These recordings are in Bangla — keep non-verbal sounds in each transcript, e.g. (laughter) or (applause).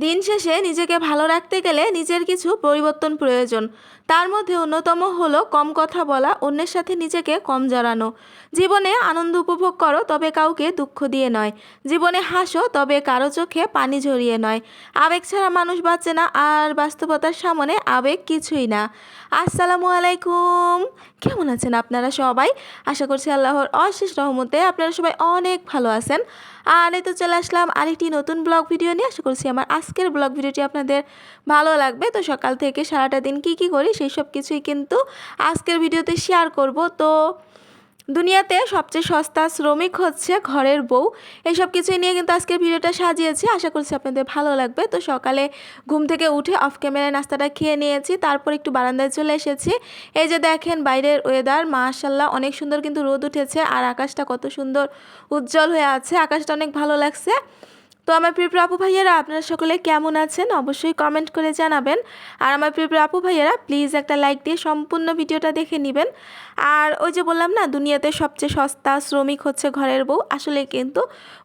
দিন শেষে নিজেকে ভালো রাখতে গেলে নিজের কিছু পরিবর্তন প্রয়োজন। তার মধ্যে অন্যতম হলো কম কথা বলা, অন্যের সাথে নিজেকে কম জড়ানো। জীবনে আনন্দ উপভোগ করো, তবে কাউকে দুঃখ দিয়ে নয়। জীবনে হাসো, তবে কারও চোখে পানি ঝরিয়ে নয়। আবেগ ছাড়া মানুষ বাঁচে না, আর বাস্তবতার সামনে আবেগ কিছুই না। আসসালামু আলাইকুম। কেমন আছেন আপনারা সবাই? আশা করছি আল্লাহর অশেষ রহমতে আপনারা সবাই অনেক ভালো আছেন। আর এই তো চলে আসলাম আরেকটি নতুন ব্লগ ভিডিও নিয়ে। আশা করছি আমার আজকের ব্লগ ভিডিওটি আপনাদের ভালো লাগবে। তো সকাল থেকে সারাটা দিন কি কি করি সেই সব কিছুই কিন্তু আজকের ভিডিওতে শেয়ার করব। তো দুনিয়াতে সবচেয়ে সস্তা শ্রমিক হচ্ছে ঘরের বউ। এইসব কিছুই নিয়ে কিন্তু আজকের ভিডিওটা সাজিয়েছি। আশা করছি আপনাদের ভালো লাগবে। তো সকালে ঘুম থেকে উঠে অফ ক্যামেরায় নাস্তাটা খেয়ে নিয়েছি। তারপর একটু বারান্দায় চলে এসেছি। এই যে দেখেন বাইরের ওয়েদার মাশাল্লাহ অনেক সুন্দর কিন্তু রোদ উঠেছে। আর আকাশটা কত সুন্দর উজ্জ্বল হয়ে আছে। আকাশটা অনেক ভালো লাগছে। তো আমার প্রিয় আপু ভাইয়েরা, আপনারা সকলে কেমন আছেন? অবশ্যই কমেন্ট করে জানাবেন। আর আমার প্রিয় আপু ভাইয়েরা প্লিজ একটা লাইক দিয়ে সম্পূর্ণ ভিডিওটা দেখে নেবেন। আর ওই যে বললাম না, দুনিয়াতে সবচেয়ে সস্তা শ্রমিক হচ্ছে ঘরের বউ। আসলে কিন্তু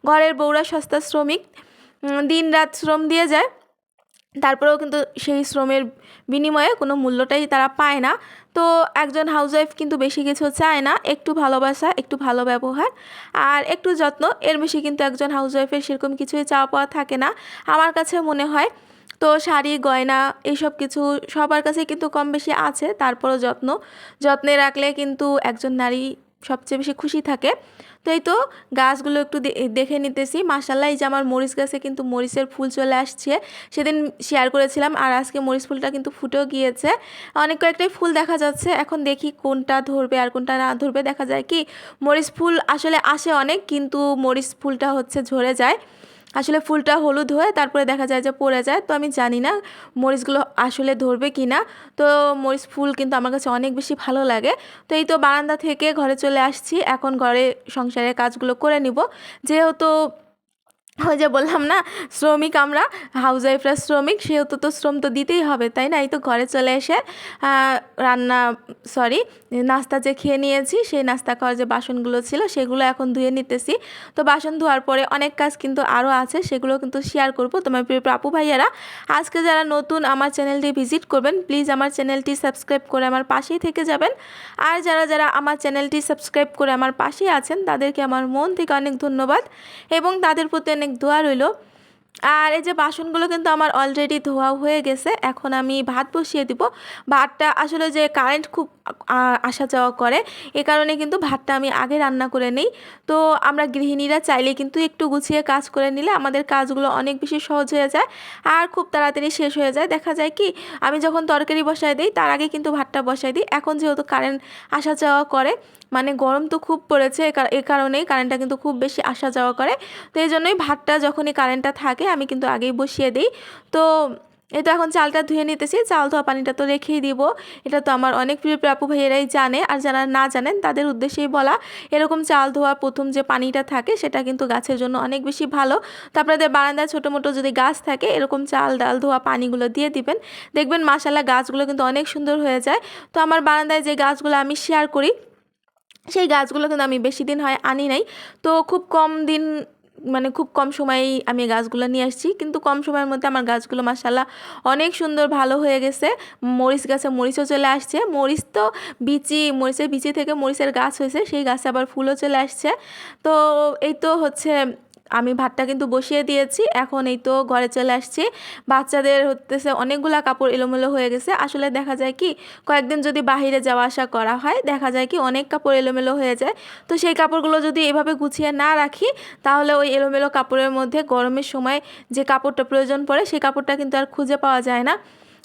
ঘরের বউরা সস্তা শ্রমিক। দিন রাত শ্রম দিয়ে যায়। তারপরেও কিন্তু সেই শ্রমের বিনিময়ে কোনো মূল্যটাই তারা পায় না। তো একজন হাউসওয়াইফ কিন্তু বেশি কিছু চায় না, একটু ভালোবাসা, একটু ভালো ব্যবহার আর একটু যত্ন। এর বেশি কিন্তু একজন হাউসওয়াইফের সেরকম কিছুই চাওয়া পাওয়া থাকে না। আমার কাছে মনে হয় তো শাড়ি, গয়না এইসব কিছু সবার কাছে কিন্তু কম বেশি আছে, তারপরও যত্ন। যত্নে রাখলে কিন্তু একজন নারী সবচেয়ে বেশি খুশি থাকে। তো এই তো গাছগুলো একটু দেখে নিতেছি। মাসাল্লাহ এই যে আমার মরিচ গাছে কিন্তু মরিচের ফুল চলে আসছে। সেদিন শেয়ার করেছিলাম আর আজকে মরিচ ফুলটা কিন্তু ফুটেও গিয়েছে। অনেক কয়েকটাই ফুল দেখা যাচ্ছে। এখন দেখি কোনটা ধরবে আর কোনটা না ধরবে। দেখা যায় কি মরিচ ফুল আসলে আসে অনেক, কিন্তু মরিচ ফুলটা হচ্ছে ঝরে যায়। আসলে ফুলটা হলুদ হয়ে তারপরে দেখা যায় যে পড়ে যায়, তো আমি জানি না মরিচগুলো আসলে ধরবে কি না। তো মরিচ ফুল কিন্তু আমার কাছে অনেক বেশি ভালো লাগে। তো এই তো বারান্দা থেকে ঘরে চলে আসছি, এখন ঘরে সংসারের কাজগুলো করে নিব। যেহেতু ওই যে বললাম না, শ্রমিক আমরা হাউস ওয়াইফরা শ্রমিক, সেহেতু তো শ্রম তো দিতেই হবে, তাই না? এই তো ঘরে চলে এসে রান্না সরি নাস্তা যে খেয়ে নিয়েছি, সেই নাস্তা খাওয়ার যে বাসনগুলো ছিল, সেগুলো এখন ধুয়ে নিতেছি। তো বাসন ধোয়ার পরে অনেক কাজ কিন্তু আরও আছে, সেগুলো কিন্তু শেয়ার করব। তোমার প্রিয় আপু ভাইয়ারা, আজকে যারা নতুন আমার চ্যানেলটি ভিজিট করবেন প্লিজ আমার চ্যানেলটি সাবস্ক্রাইব করে আমার পাশেই থেকে যাবেন। আর যারা যারা আমার চ্যানেলটি সাবস্ক্রাইব করে আমার পাশেই আছেন, তাদেরকে আমার মন থেকে অনেক ধন্যবাদ। এবং তাদের প্রতি অনেক দোয়া রইল। আর এই যে বাসনগুলো কিন্তু আমার অলরেডি ধোয়া হয়ে গেছে, এখন আমি ভাত বসিয়ে দিব। ভাতটা আসলে যে কারেন্ট খুব আসা যাওয়া করে, এ কারণে কিন্তু ভাতটা আমি আগে রান্না করে নিই। তো আমরা গৃহিণীরা চাইলে কিন্তু একটু গুছিয়ে কাজ করে নিলে আমাদের কাজগুলো অনেক বেশি সহজ হয়ে যায় আর খুব তাড়াতাড়ি শেষ হয়ে যায়। দেখা যায় কি, আমি যখন তরকারি বসাই দিই, তার আগে কিন্তু ভাতটা বসাই দিই। এখন যেহেতু কারেন্ট আসা যাওয়া করে মানে গরম তো খুব পড়েছে, এ কারণেই কারেন্টটা কিন্তু খুব বেশি আসা যাওয়া করে। তো এই জন্যই ভাতটা যখনই কারেন্টটা থাকে, আমি কিন্তু আগেই বসিয়ে দিই। তো তো এখন চালটা ধুয়ে নিতেছি, চাল ধোয়া পানিটা তো রেখেই দিব। এটা তো আমার অনেক প্রিয় প্রাপু ভাইয়েরাই জানে, আর যারা না জানেন তাদের উদ্দেশ্যেই বলা, এরকম চাল ধোয়া প্রথম যে পানিটা থাকে সেটা কিন্তু গাছের জন্য অনেক বেশি ভালো। তো আপনাদের বারান্দায় ছোটো মোটো যদি গাছ থাকে, এরকম চাল ডাল ধোয়া পানিগুলো দিয়ে দিবেন। দেখবেন মাসালা গাছগুলো কিন্তু অনেক সুন্দর হয়ে যায়। তো আমার বারান্দায় যে গাছগুলো আমি শেয়ার করি সেই গাছগুলো কিন্তু আমি বেশি দিন হয় আনি নাই। তো খুব কম দিন মানে খুব কম সময়েই আমি গাছগুলো নিয়ে আসছি। কিন্তু কম সময়ের মধ্যে আমার গাছগুলো মাসাল্লাহ অনেক সুন্দর ভালো হয়ে গেছে। মরিচ গাছে মরিচও চলে আসছে। মরিচ তো বিচি, মরিচের বিচি থেকে মরিচের গাছ হয়েছে, সেই গাছে আবার ফুলও চলে আসছে। তো এই তো হচ্ছে আমি ভাতটা কিন্তু বসিয়ে দিয়েছি, এখন এই তো ঘরে চলে আসছি। বাচ্চাদের হতেছে অনেকগুলা কাপড় এলোমেলো হয়ে গেছে, আসলে দেখা যায় কি কয়েকদিন যদি বাহিরে যাওয়া আসা করা হয়, দেখা যায় কি অনেক কাপড় এলোমেলো হয়ে যায়। তো সেই কাপড়গুলো যদি এভাবে গুছিয়ে না রাখি, তাহলে ওই এলোমেলো কাপড়ের মধ্যে গরমের সময় যে কাপড়টা প্রয়োজন পড়ে, সেই কাপড়টা কিন্তু আর খুঁজে পাওয়া যায় না।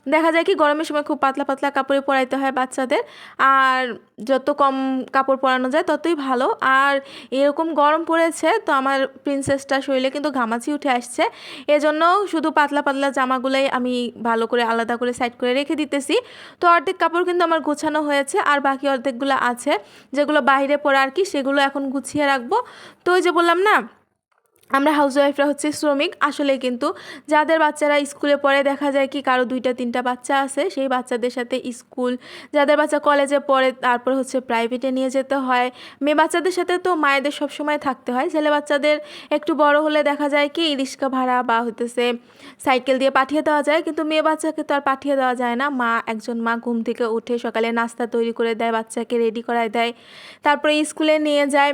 দেখা যায় কি গরমের সময় খুব পাতলা পাতলা কাপড়ে পরাইতে হয় বাচ্চাদের। আর যত কম কাপড় পরানো যায় ততই ভালো। আর এরকম গরম পড়েছে তো আমার প্রিন্সেসটা শরীরে কিন্তু ঘামাচি উঠে আসছে। এজন্য শুধু পাতলা পাতলা জামাগুলোই আমি ভালো করে আলাদা করে সাইড করে রেখে দিতেছি। তো অর্ধেক কাপড় কিন্তু আমার গোছানো হয়েছে আর বাকি অর্ধেকগুলো আছে। যেগুলো বাইরে পরে আর কি সেগুলো এখন গুছিয়ে রাখব। তো ওই যে বললাম না আমরা হাউসওয়াইফরা হচ্ছে শ্রমিক, আসলে কিন্তু যাদের বাচ্চারা স্কুলে পড়ে, দেখা যায় কি কারও দুইটা, তিনটা বাচ্চা আছে, সেই বাচ্চাদের সাথে স্কুল যাদের বাচ্চা কলেজে পড়ে, তারপর হচ্ছে প্রাইভেটে নিয়ে যেতে হয়। মেয়ে বাচ্চাদের সাথে তো মায়েদের সব সময় থাকতে হয়, ছেলে বাচ্চাদের একটু বড় হলে দেখা যায় কি রিক্সা ভাড়া বা হইতেছে সাইকেল দিয়ে পাঠিয়ে দেওয়া যায়, কিন্তু মেয়ে বাচ্চাকে তো আর পাঠিয়ে দেওয়া যায় না। মা একজন মা ঘুম থেকে উঠে সকালে নাস্তা তৈরি করে দেয়, বাচ্চাকে রেডি করায় দেয়, তারপরে স্কুলে নিয়ে যায়।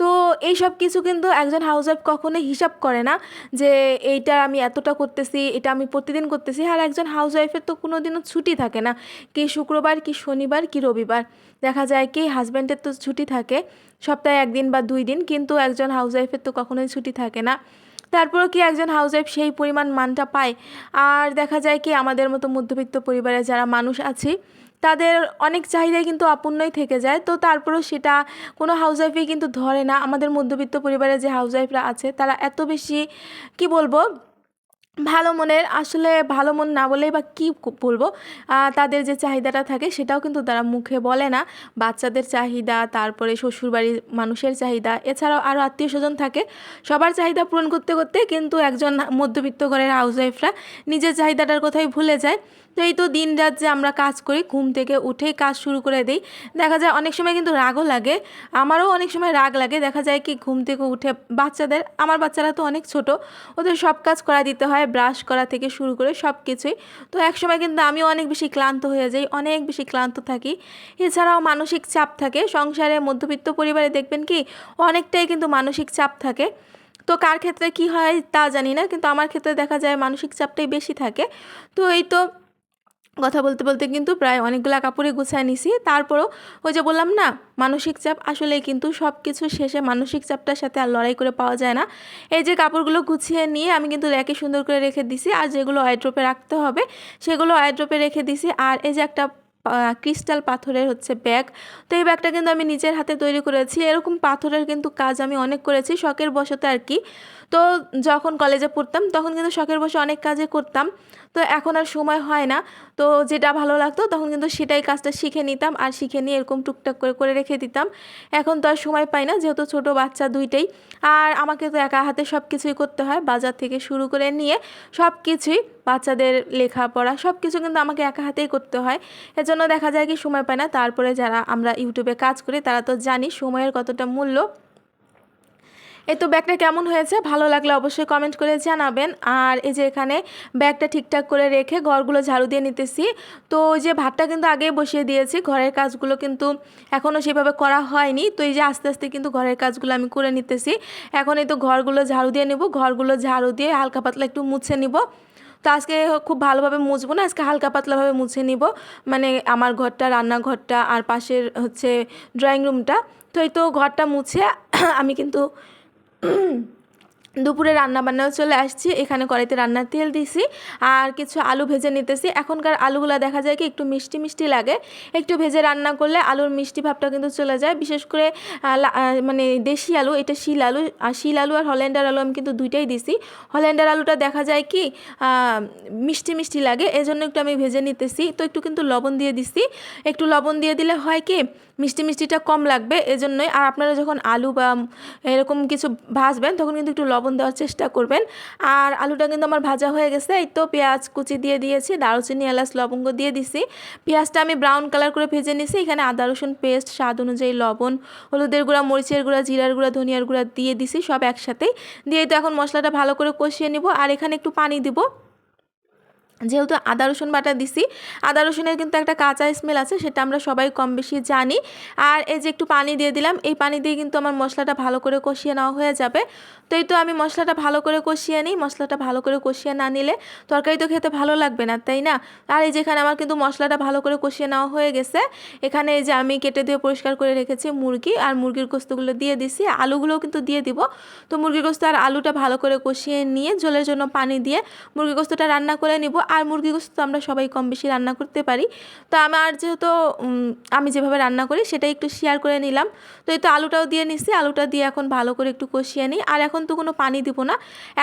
তো এই সব কিছু কিন্তু একজন হাউস ওয়াইফ কখনোই হিসাব করে না যে এইটা আমি এতটা করতেছি, এটা আমি প্রতিদিন করতেছি। আর একজন হাউস ওয়াইফের তো কোনো দিনও ছুটি থাকে না। কি শুক্রবার, কি শনিবার, কি রবিবার। দেখা যায় কি হাজব্যান্ডের তো ছুটি থাকে সপ্তাহে একদিন বা দুই দিন, কিন্তু একজন হাউস ওয়াইফের তো কখনোই ছুটি থাকে না। তারপরেও কি একজন হাউস ওয়াইফ সেই পরিমাণ মানটা পায়? আর দেখা যায় কি আমাদের মতো মধ্যবিত্ত পরিবারে যারা মানুষ আছি তাদের অনেক চাহিদাই কিন্তু অপূর্ণই থেকে যায়। তো তারপরেও সেটা কোনো হাউসওয়াইফই কিন্তু ধরে না। আমাদের মধ্যবিত্ত পরিবারে যে হাউসওয়াইফরা আছে, তারা এত বেশি, কি বলব, ভালো মনের, আসলে ভালো মন না বলেই বা কী বলব তাদের যে চাহিদাটা থাকে সেটাও কিন্তু তারা মুখে বলে না। বাচ্চাদের চাহিদা, তারপরে শ্বশুরবাড়ির মানুষের চাহিদা, এছাড়াও আরও আত্মীয় স্বজন থাকে। সবার চাহিদা পূরণ করতে করতে কিন্তু একজন মধ্যবিত্ত ঘরের হাউসওয়াইফরা নিজের চাহিদাটার কথাই ভুলে যায়। তো এই তো দিন রাত যে আমরা কাজ করি, ঘুম থেকে উঠেই কাজ শুরু করে দিই। দেখা যায় অনেক সময় কিন্তু রাগও লাগে, আমারও অনেক সময় রাগ লাগে। দেখা যায় কি ঘুম থেকে উঠে বাচ্চাদের, আমার বাচ্চারা তো অনেক ছোট, ওদের সব কাজ করা দিতে হয়, ব্রাশ করা থেকে শুরু করে সব কিছুই তো এক সময় কিন্তু আমিও অনেক বেশি ক্লান্ত হয়ে যাই, অনেক বেশি ক্লান্ত থাকি। এছাড়াও মানসিক চাপ থাকে, সংসারে মধ্যবিত্ত পরিবারে দেখবেন কি অনেকটাই কিন্তু মানসিক চাপ থাকে। তো কার ক্ষেত্রে কি হয় তা জানি না, কিন্তু আমার ক্ষেত্রে দেখা যায় মানসিক চাপটাই বেশি থাকে। তো এই তো কথা বলতে বলতে কিন্তু প্রায় অনেকগুলা কাপড়ে গুছায় নিছি। তারপরও ওই যে বললাম না, মানসিক চাপ আসলে কিন্তু সব কিছু শেষে মানসিক চাপটার সাথে আর লড়াই করে পাওয়া যায় না। এই যে কাপড়গুলো গুছিয়ে নিয়ে আমি কিন্তু র্যাকে সুন্দর করে রেখে দিছি আর যেগুলো ওয়াইড্রোপে রাখতে হবে, সেগুলো ওয়াইড্রোপে রেখে দিছি। আর এই যে একটা ক্রিস্টাল পাথরের হচ্ছে ব্যাগ তো এই ব্যাগটা কিন্তু আমি নিজের হাতে তৈরি করেছি। এরকম পাথরের কিন্তু কাজ আমি অনেক করেছি। শখের বশতে আর কি। তো যখন কলেজে পড়তাম, তখন কিন্তু শখের বসে অনেক কাজে করতাম। তো এখন আর সময় হয় না। তো যেটা ভালো লাগতো, তখন কিন্তু সেটাই কাজটা শিখে নিতাম আর শিখে নিয়ে এরকম টুকটাক করে করে রেখে দিতাম। এখন তো আর সময় পাই না, যেহেতু ছোট বাচ্চা দুইটাই। আর আমাকে তো একা হাতে সব কিছুই করতে হয়, বাজার থেকে শুরু করে নিয়ে সব কিছুই বাচ্চাদের লেখাপড়া সব কিছু কিন্তু আমাকে একা হাতেই করতে হয়। এজন্য দেখা যায় কি সময় পায় না। তারপরে যারা আমরা ইউটিউবে কাজ করি, তারা তো জানি সময়ের কতটা মূল্য। এই তো ব্যাগটা কেমন হয়েছে? ভালো লাগলে অবশ্যই কমেন্ট করে জানাবেন। আর এই যে এখানে ব্যাগটা ঠিকঠাক করে রেখে ঘরগুলো ঝাড়ু দিয়ে নিতেছি। তো যে ভাতটা কিন্তু আগেই বসিয়ে দিয়েছি। ঘরের কাজগুলো কিন্তু এখনও সেভাবে করা হয়নি। তো এই যে আস্তে আস্তে কিন্তু ঘরের কাজগুলো আমি করে নিতেছি। এখন এই তো ঘরগুলো ঝাড়ু দিয়ে নেব। ঘরগুলো ঝাড়ু দিয়ে হালকা পাতলা একটু মুছে নিব। তো আজকে খুব ভালোভাবে মুছবো না, আজকে হালকা পাতলাভাবে মুছে নিব। মানে আমার ঘরটা, রান্নাঘরটা আর পাশের হচ্ছে ড্রয়িং রুমটা তো এই তো ঘরটা মুছে (clears throat) আমি কিন্তু (clears throat) দুপুরে রান্না বান্নাও চলে আসছি, এখানে কড়াইতে রান্নার তেল দিছি, আর কিছু আলু ভেজে নিতেছি। এখনকার আলুগুলা দেখা যায় কি একটু মিষ্টি মিষ্টি লাগে, একটু ভেজে রান্না করলে আলুর মিষ্টি ভাবটা কিন্তু চলে যায়। বিশেষ করে মানে দেশি আলু, এটা শিল আলু, আর শিল আলু আর হল্যান্ডার আলু আমি কিন্তু দুইটাই দিছি। হল্যান্ডার আলুটা দেখা যায় কি মিষ্টি মিষ্টি লাগে, এজন্য একটু আমি ভেজে নিতেছি। তো একটু কিন্তু লবণ দিয়ে দিছি। একটু লবণ দিয়ে দিলে হয় কি মিষ্টি মিষ্টিটা কম লাগবে, এজন্যই। আর আপনারা যখন আলু বা এরকম কিছু ভাজবেন, তখন কিন্তু একটু লবণ দেওয়ার চেষ্টা করবেন। আর আলুটা কিন্তু আমার ভাজা হয়ে গেছে, এই তো পেঁয়াজ কুচি দিয়ে দিয়েছি, দারুচিনি, এলাচ, লবঙ্গ দিয়ে দিছি। পেঁয়াজটা আমি ব্রাউন কালার করে ভেজে নিছি, এখানে আদা, রসুন পেস্ট স্বাদ অনুযায়ী লবণ, হলুদের গুঁড়া, মরিচের গুঁড়া, জিরার গুঁড়া, ধনিয়ার গুঁড়া দিয়ে দিছি সব একসাথেই। দিয়ে তো এখন মশলাটা ভালো করে কষিয়ে নিব, আর এখানে একটু পানি দিব। যেহেতু আদা, রসুন বাটা দিছি, আদা, রসুনের কিন্তু একটা কাঁচা স্মেল আছে, সেটা আমরা সবাই কম বেশি জানি। আর এই যে একটু পানি দিয়ে দিলাম, এই পানি দিয়ে কিন্তু আমার মশলাটা ভালো করে কষিয়ে নেওয়া হয়ে যাবে। তো এই তো আমি মশলাটা ভালো করে কষিয়ে নিই, মশলাটা ভালো করে কষিয়ে না নিলে তরকারি তো খেতে ভালো লাগবে না, তাই না? আর এই যেখানে আমার কিন্তু মশলাটা ভালো করে কষিয়ে নেওয়া হয়ে গেছে, এখানে এই যে আমি কেটে দিয়ে পরিষ্কার করে রেখেছি মুরগি, আর মুরগির গোস্তগুলো দিয়ে দিছি, আলুগুলোও কিন্তু দিয়ে দিব। তো মুরগির গোস্ত আর আলুটা ভালো করে কষিয়ে নিয়ে জলের জন্য পানি দিয়ে মুরগি গোস্তটা রান্না করে নিব। আর মুরগি গোস্ত তো আমরা সবাই কম বেশি রান্না করতে পারি। তো আমার যেহেতু আমি যেভাবে রান্না করি সেটাই একটু শেয়ার করে নিলাম। তো এই তো আলুটাও দিয়ে নিছি, আলুটা দিয়ে এখন ভালো করে একটু কষিয়ে নিই। আর এখন তো কোনো পানি দিব না,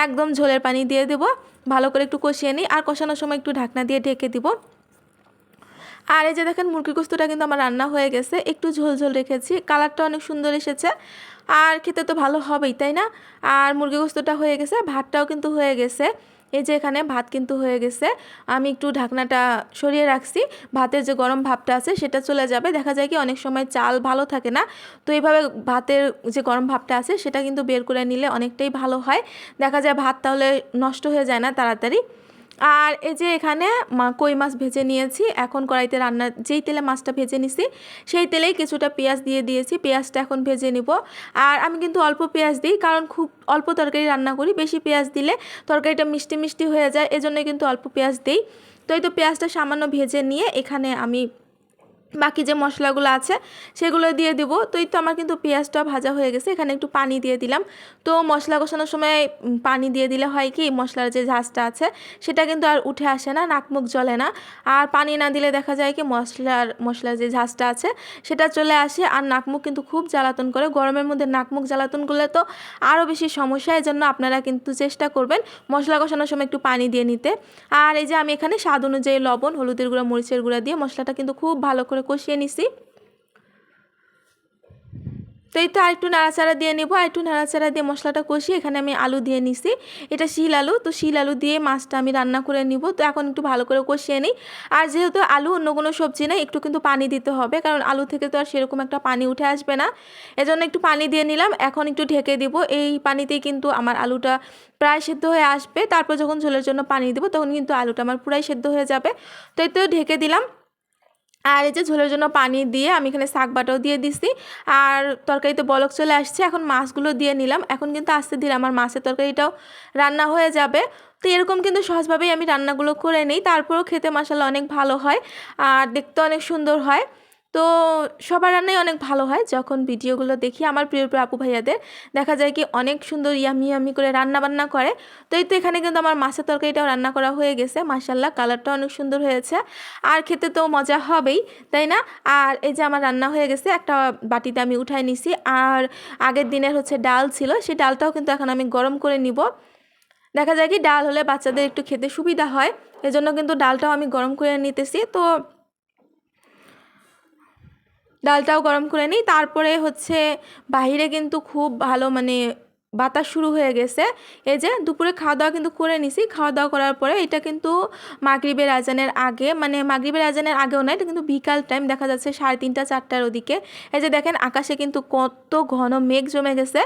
একদম ঝোলের পানি দিয়ে দেবো, ভালো করে একটু কষিয়ে নিই। আর কষানোর সময় একটু ঢাকনা দিয়ে ঢেকে দিব। আর এই যে দেখেন মুরগি গোস্তটা কিন্তু আমার রান্না হয়ে গেছে, একটু ঝোল ঝোল রেখেছি, কালারটা অনেক সুন্দর এসেছে। আর খেতে তো ভালো হবেই, তাই না? আর মুরগি গোস্তটা হয়ে গেছে, ভাতটাও কিন্তু হয়ে গেছে। এই যে এখানে ভাত কিন্তু হয়ে গেছে, আমি একটু ঢাকনাটা সরিয়ে রাখছি, ভাতের যে গরম ভাবটা আছে সেটা চলে যাবে, দেখা যায় কি অনেক সময় চাল ভালো থাকে না, তো এইভাবে ভাতের যে গরম ভাবটা আছে সেটা কিন্তু বের করে নিলে অনেকটাই ভালো হয়, দেখা যায় ভাত তাহলে নষ্ট হয়ে যায় না তাড়াতাড়ি। আর এই যে এখানে কই মাছ ভেজে নিয়েছি, এখন কড়াইতে রান্না, যেই তেলে মাছটা ভেজে নিছি, সেই তেলেই কিছুটা পেঁয়াজ দিয়ে দিয়েছি, পেঁয়াজটা এখন ভেজে নিব। আর আমি কিন্তু অল্প পেঁয়াজ দিই, কারণ খুব অল্প তরকারি রান্না করি, বেশি পেঁয়াজ দিলে তরকারিটা মিষ্টি মিষ্টি হয়ে যায় এজন্য কিন্তু অল্প পেঁয়াজ দিই। তো এই তো পেঁয়াজটা সামান্য ভেজে নিয়ে এখানে আমি বাকি যে মশলাগুলো আছে, সেগুলো দিয়ে দিব। তো এই তো আমার কিন্তু পেঁয়াজটা ভাজা হয়ে গেছে, এখানে একটু পানি দিয়ে দিলাম। তো মশলা কষানোর সময় পানি দিয়ে দিলে হয় কি, মশলার যে ঝাঁজটা আছে, সেটা কিন্তু আর উঠে আসে না নাক মুখ জ্বলে না। আর পানি না দিলে দেখা যায় কি, মশলার মশলার যে ঝাঁজটা আছে, সেটা চলে আসে আর নাক মুখ কিন্তু খুব জ্বালাতন করে। গরমের মধ্যে নাক মুখ জ্বালাতন করলে তো আরও বেশি সমস্যা এই জন্য আপনারা কিন্তু চেষ্টা করবেন মশলা কষানোর সময় একটু পানি দিয়ে নিতে। আর এই যে আমি এখানে স্বাদ অনুযায়ী লবণ, হলুদের গুঁড়া, মরিচের গুঁড়া দিয়ে মশলাটা কিন্তু খুব ভালো করে কষিয়ে নিছি। তো এই তো আরেকটু নাড়াচাড়া দিয়ে নেব, আর একটু নাড়াচাড়া দিয়ে মশলাটা কষিয়ে এখানে আমি আলু দিয়ে নিছি। এটা শিল আলু, তো শিল আলু দিয়ে মাছটা আমি রান্না করে নিব। তো এখন একটু ভালো করে কষিয়ে নিই। আর যেহেতু আলু অন্য কোনো সবজি নেই, একটু কিন্তু পানি দিতে হবে, কারণ আলু থেকে তো আর সেরকম একটা পানি উঠে আসবে না। এজন্য একটু পানি দিয়ে নিলাম, এখন একটু ঢেকে দিব। এই পানিতেই কিন্তু আমার আলুটা প্রায় সেদ্ধ হয়ে আসবে। তারপর যখন ঝোলের জন্য পানি দেবো, তখন কিন্তু আলুটা আমার পুরাই সেদ্ধ হয়ে যাবে। তো এই তো ঢেকে দিলাম। আর এই যে ঝোলের জন্য পানি দিয়ে আমি এখানে শাক বাটাও দিয়ে দিছি। আর তরকারিতে বলক চলে আসছে, এখন মাছগুলো দিয়ে নিলাম। এখন কিন্তু আস্তে ধীরে আমার মাছের তরকারিটাও রান্না হয়ে যাবে। তো এরকম কিন্তু সহজভাবেই আমি রান্নাগুলো করে নিই, তারপরেও খেতে মশালা অনেক ভালো হয়। আর দেখতে অনেক সুন্দর হয়। তো সবার রান্নাই অনেক ভালো হয়। যখন ভিডিওগুলো দেখি আমার প্রিয় প্রিয় আপু ভাইয়াদের, দেখা যায় কি অনেক সুন্দর ইয়ামি ইয়ামি করে রান্না বান্না করে। তো এই তো এখানে কিন্তু আমার মাছের তরকারিটাও রান্না করা হয়ে গেছে মাসাল্লাহ কালারটা অনেক সুন্দর হয়েছে। আর খেতে তো মজা হবেই, তাই না? আর এই যে আমার রান্না হয়ে গেছে, একটা বাটিতে আমি উঠাই নিছি। আর আগের দিনের হচ্ছে ডাল ছিল সেই ডালটাও কিন্তু এখন আমি গরম করে নিব। দেখা যায় কি ডাল হলে বাচ্চাদের একটু খেতে সুবিধা হয়, এজন্য কিন্তু ডালটাও আমি গরম করে নিতেছি। তো ডালটাও গরম করে নিই। তারপরে হচ্ছে বাহিরে কিন্তু খুব ভালো মানে বাতাস শুরু হয়ে গেছে। এই যে দুপুরে খাওয়া দাওয়া কিন্তু করে নিছি। খাওয়া দাওয়া করার পরে এটা কিন্তু মাগরিবের আজানের আগে মানে মাগরিবের আজানের আগেও না, এটা কিন্তু বিকাল টাইম দেখা যাচ্ছে সাড়ে তিনটা, চারটার ওদিকে। এই যে দেখেন আকাশে কিন্তু কত ঘন মেঘ জমে গেছে।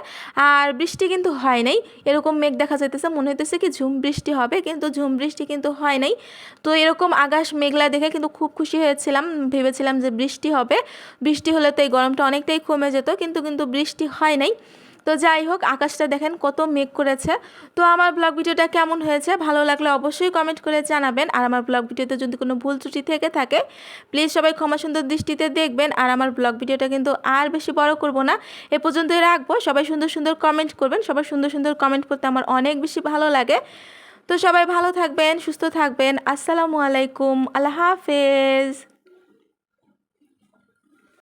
আর বৃষ্টি কিন্তু হয় নাই। এরকম মেঘ দেখা যাইতেছে, মনে হইতেছে কি ঝুম বৃষ্টি হবে, কিন্তু ঝুম বৃষ্টি কিন্তু হয় নাই। তো এরকম আকাশ মেঘলা দেখে কিন্তু খুব খুশি হয়েছিলাম, ভেবেছিলাম যে বৃষ্টি হবে। বৃষ্টি হলে তো এই গরমটা অনেকটাই কমে যেত, কিন্তু কিন্তু বৃষ্টি হয় নাই। তো যাই হোক, আকাশটা দেখেন কত মেঘ করেছে। তো আমার ব্লগ ভিডিওটা কেমন হয়েছে? ভালো লাগলে অবশ্যই কমেন্ট করে জানাবেন। আর আমার ব্লগ ভিডিওতে যদি কোনো ভুল ত্রুটি থেকে থাকে প্লিজ সবাই ক্ষমা সুন্দর দৃষ্টিতে দেখবেন। আর আমার ব্লগ ভিডিওটা কিন্তু আর বেশি বড় করব না। এ পর্যন্তই রাখব। সবাই সুন্দর সুন্দর কমেন্ট করবেন। সবাই সুন্দর সুন্দর কমেন্ট করতে আমার অনেক বেশি ভালো লাগে। তো সবাই ভালো থাকবেন, সুস্থ থাকবেন। আসসালামু আলাইকুম। আল্লাহ হাফেজ।